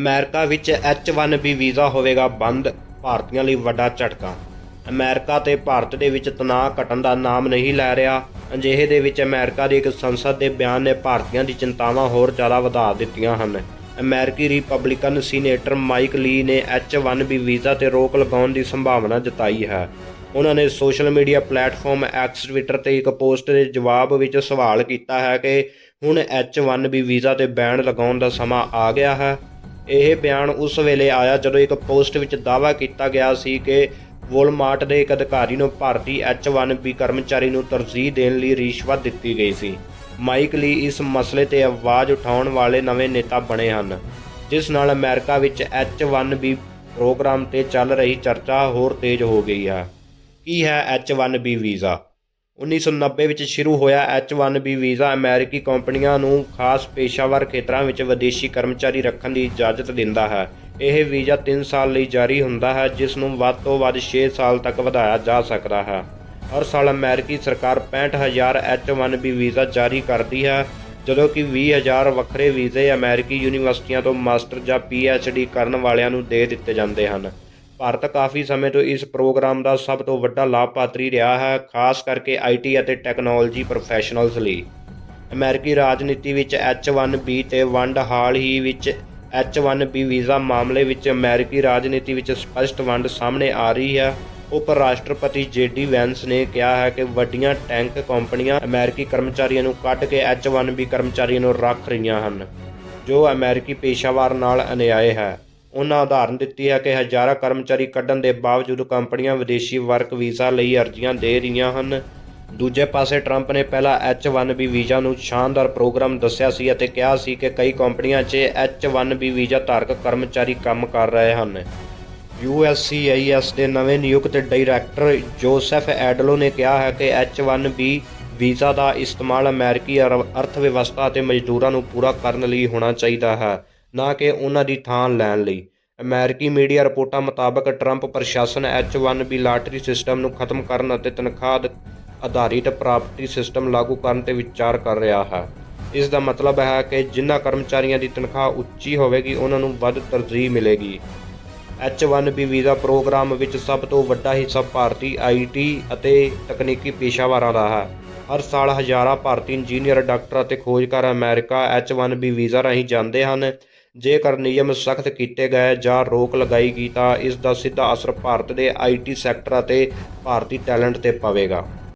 America ਵਿੱਚ H1B visa ਹੋਵੇਗਾ ਬੰਦ, ਭਾਰਤੀਆਂ ਲਈ ਵੱਡਾ ਝਟਕਾ। ਅਮਰੀਕਾ ਤੇ ਭਾਰਤ ਦੇ ਵਿੱਚ ਤਣਾਅ ਘਟਣ ਦਾ ਨਾਮ ਨਹੀਂ ਲੈ ਰਿਹਾ। ਅਜਿਹੇ ਦੇ ਵਿੱਚ ਅਮਰੀਕਾ ਦੀ ਇੱਕ ਸੰਸਦ ਦੇ ਬਿਆਨ ਨੇ ਭਾਰਤੀਆਂ ਦੀ ਚਿੰਤਾਵਾਂ ਹੋਰ ਜ਼ਿਆਦਾ ਵਧਾ ਦਿੱਤੀਆਂ ਹਨ। ਅਮਰੀਕੀ ਰਿਪਬਲਿਕਨ ਸੀਨੇਟਰ ਮਾਈਕ ਲੀ ਨੇ H1B ਵੀਜ਼ਾ ਤੇ ਰੋਕ ਲਗਾਉਣ ਦੀ ਸੰਭਾਵਨਾ ਜਤਾਈ ਹੈ। ਉਹਨਾਂ ਨੇ social media platform X Twitter ਤੇ ਇੱਕ ਪੋਸਟ ਦੇ ਜਵਾਬ ਵਿੱਚ ਸਵਾਲ ਕੀਤਾ ਹੈ ਕਿ ਹੁਣ H1B ਵੀਜ਼ਾ ਤੇ ਬੈਨ ਲਗਾਉਣ ਦਾ ਸਮਾਂ ਆ ਗਿਆ ਹੈ। ਇਹ ਬਿਆਨ ਉਸ ਵੇਲੇ ਆਇਆ ਜਦੋਂ ਇੱਕ ਪੋਸਟ ਵਿੱਚ ਦਾਅਵਾ ਕੀਤਾ ਗਿਆ ਸੀ ਕਿ ਵੋਲਮਾਰਟ ਦੇ ਇੱਕ ਅਧਿਕਾਰੀ ਨੂੰ ਭਾਰਤੀ H1B ਕਰਮਚਾਰੀ ਨੂੰ ਤਰਜੀਹ ਦੇਣ ਲਈ ਰਿਸ਼ਵਤ ਦਿੱਤੀ ਗਈ ਸੀ। ਮਾਈਕ ਲਈ ਇਸ ਮਸਲੇ ਤੇ ਆਵਾਜ਼ ਉਠਾਉਣ ਵਾਲੇ ਨਵੇਂ ਨੇਤਾ ਬਣੇ ਹਨ, ਜਿਸ ਨਾਲ ਅਮਰੀਕਾ ਵਿੱਚ H1B ਪ੍ਰੋਗਰਾਮ ਤੇ ਚੱਲ ਰਹੀ ਚਰਚਾ ਹੋਰ ਤੇਜ਼ ਹੋ ਗਈ ਹੈ ਕੀ ਹੈ H1B ਵੀਜ਼ਾ? 1990 ਵਿੱਚ ਸ਼ੁਰੂ ਹੋਇਆ H1B ਵੀਜ਼ਾ। ਅਮਰੀਕੀ ਕੰਪਨੀਆਂ ਨੂੰ ਖਾਸ ਪੇਸ਼ਾਵਰ ਖੇਤਰਾਂ ਵਿੱਚ ਵਿਦੇਸ਼ੀ ਕਰਮਚਾਰੀ ਰੱਖਣ ਦੀ ਇਜਾਜ਼ਤ ਦਿੰਦਾ ਹੈ। ਇਹ ਵੀਜ਼ਾ 3 ਸਾਲ ਲਈ ਜਾਰੀ ਹੁੰਦਾ ਹੈ, ਜਿਸ ਨੂੰ ਵੱਧ ਤੋਂ ਵੱਧ 6 ਸਾਲ ਤੱਕ ਵਧਾਇਆ ਜਾ ਸਕਦਾ ਹੈ। ਹਰ ਸਾਲ ਅਮਰੀਕੀ ਸਰਕਾਰ 65000 H1B ਵੀਜ਼ਾ ਜਾਰੀ ਕਰਦੀ ਹੈ, ਜਦੋਂ ਕਿ 20000 ਵੱਖਰੇ ਵੀਜ਼ੇ ਅਮਰੀਕੀ ਯੂਨੀਵਰਸਿਟੀਆਂ ਤੋਂ ਮਾਸਟਰ ਜਾਂ PhD ਕਰਨ ਵਾਲਿਆਂ ਨੂੰ ਦੇ ਦਿੱਤੇ ਜਾਂਦੇ ਹਨ। ਭਾਰਤ ਕਾਫੀ ਸਮੇਂ ਤੋਂ ਇਸ ਪ੍ਰੋਗਰਾਮ ਦਾ ਸਭ ਤੋਂ ਵੱਡਾ ਲਾਭਪਾਤਰੀ ਰਿਹਾ ਹੈ, ਖਾਸ ਕਰਕੇ ਆਈਟੀ ਅਤੇ ਟੈਕਨੋਲੋਜੀ ਪ੍ਰੋਫੈਸ਼ਨਲਜ਼ ਲਈ। ਅਮਰੀਕੀ ਰਾਜਨੀਤੀ ਵਿੱਚ H1B ਤੇ ਵੰਡ ਹਾਲ ਹੀ ਵਿੱਚ H1B ਵੀਜ਼ਾ ਮਾਮਲੇ ਵਿੱਚ ਅਮਰੀਕੀ ਰਾਜਨੀਤੀ ਵਿੱਚ ਸਪਸ਼ਟ ਵੰਡ ਸਾਹਮਣੇ ਆ ਰਹੀ ਹੈ। ਉਪ ਰਾਸ਼ਟਰਪਤੀ ਜੇਡੀ ਵੈਂਸ ਨੇ ਕਿਹਾ ਹੈ ਕਿ ਵੱਡੀਆਂ ਟੈਂਕ ਕੰਪਨੀਆਂ ਅਮਰੀਕੀ ਕਰਮਚਾਰੀਆਂ ਨੂੰ ਕੱਢ ਕੇ H1B ਕਰਮਚਾਰੀਆਂ ਨੂੰ ਰੱਖ ਰਹੀਆਂ ਹਨ, ਜੋ ਅਮਰੀਕੀ ਪੇਸ਼ਾਵਰ ਨਾਲ ਅਨਿਆਏ ਹੈ। ਉਹਨਾਂ ਉਦਾਹਰਨ ਦਿੱਤੀ ਹੈ ਕਿ ਹਜ਼ਾਰਾਂ ਕਰਮਚਾਰੀ ਕੱਢਣ ਦੇ ਬਾਵਜੂਦ ਕੰਪਨੀਆਂ ਵਿਦੇਸ਼ੀ ਵਰਕ ਵੀਜ਼ਾ ਲਈ ਅਰਜ਼ੀਆਂ ਦੇ ਰਹੀਆਂ ਹਨ। ਦੂਜੇ ਪਾਸੇ ਟਰੰਪ ਨੇ ਪਹਿਲਾਂ H1B ਵੀਜ਼ਾ ਨੂੰ ਸ਼ਾਨਦਾਰ ਪ੍ਰੋਗਰਾਮ ਦੱਸਿਆ ਸੀ ਅਤੇ ਕਿਹਾ ਸੀ ਕਿ ਕਈ ਕੰਪਨੀਆਂ 'ਚ H1B ਵੀਜ਼ਾ ਧਾਰਕ ਕਰਮਚਾਰੀ ਕੰਮ ਕਰ ਰਹੇ ਹਨ। USCIS ਦੇ ਨਵੇਂ ਨਿਯੁਕਤ ਡਾਇਰੈਕਟਰ ਜੋਸੈਫ ਐਡਲੋ ਨੇ ਕਿਹਾ ਹੈ ਕਿ H1B ਵੀਜ਼ਾ ਦਾ ਇਸਤੇਮਾਲ ਅਮਰੀਕੀ ਅਰ- ਅਰਥ ਵਿਵਸਥਾ ਅਤੇ ਮਜ਼ਦੂਰਾਂ ਨੂੰ ਪੂਰਾ ਕਰਨ ਲਈ ਹੋਣਾ ਚਾਹੀਦਾ ਹੈ। ਨਾ ਕਿ ਉਹਨਾਂ ਦੀ ਥਾਂ ਲੈਣ ਲਈ। ਅਮਰੀਕੀ ਮੀਡੀਆ ਰਿਪੋਰਟਾਂ ਮੁਤਾਬਕ ਟਰੰਪ ਪ੍ਰਸ਼ਾਸਨ H1B ਲਾਟਰੀ ਸਿਸਟਮ ਨੂੰ ਖਤਮ ਕਰਨ ਅਤੇ ਤਨਖਾਹ ਆਧਾਰਿਤ ਪ੍ਰਾਪਰਟੀ ਸਿਸਟਮ ਲਾਗੂ ਕਰਨ ਤੇ ਵਿਚਾਰ ਕਰ ਰਿਹਾ ਹੈ। ਇਸ ਦਾ ਮਤਲਬ ਹੈ ਕਿ ਜਿਨ੍ਹਾਂ ਕਰਮਚਾਰੀਆਂ ਦੀ ਤਨਖਾਹ ਉੱਚੀ ਹੋਵੇਗੀ, ਉਹਨਾਂ ਨੂੰ ਵੱਧ ਤਰਜੀਹ ਮਿਲੇਗੀ। H1B ਵੀਜ਼ਾ ਪ੍ਰੋਗਰਾਮ ਵਿੱਚ ਸਭ ਤੋਂ ਵੱਡਾ ਹਿੱਸਾ ਭਾਰਤੀ ਆਈਟੀ ਅਤੇ ਤਕਨੀਕੀ ਪੇਸ਼ਾਵਰਾਂ ਦਾ ਹੈ। ਹਰ ਸਾਲ ਹਜ਼ਾਰਾਂ ਭਾਰਤੀ ਇੰਜੀਨੀਅਰ, ਡਾਕਟਰ ਅਤੇ ਖੋਜਕਾਰ ਅਮਰੀਕਾ H1B ਵੀਜ਼ਾ ਰਾਹੀਂ ਜਾਂਦੇ ਹਨ। ਜੇਕਰ ਨਿਯਮ ਸਖਤ ਕੀਤੇ ਗਏ ਜਾਂ ਰੋਕ ਲਗਾਈ ਗਈ ਤਾਂ ਇਸ ਦਾ ਸਿੱਧਾ ਅਸਰ ਭਾਰਤ ਦੇ ਆਈਟੀ ਸੈਕਟਰ ਅਤੇ ਭਾਰਤੀ ਟੈਲੈਂਟ ਤੇ ਪਵੇਗਾ।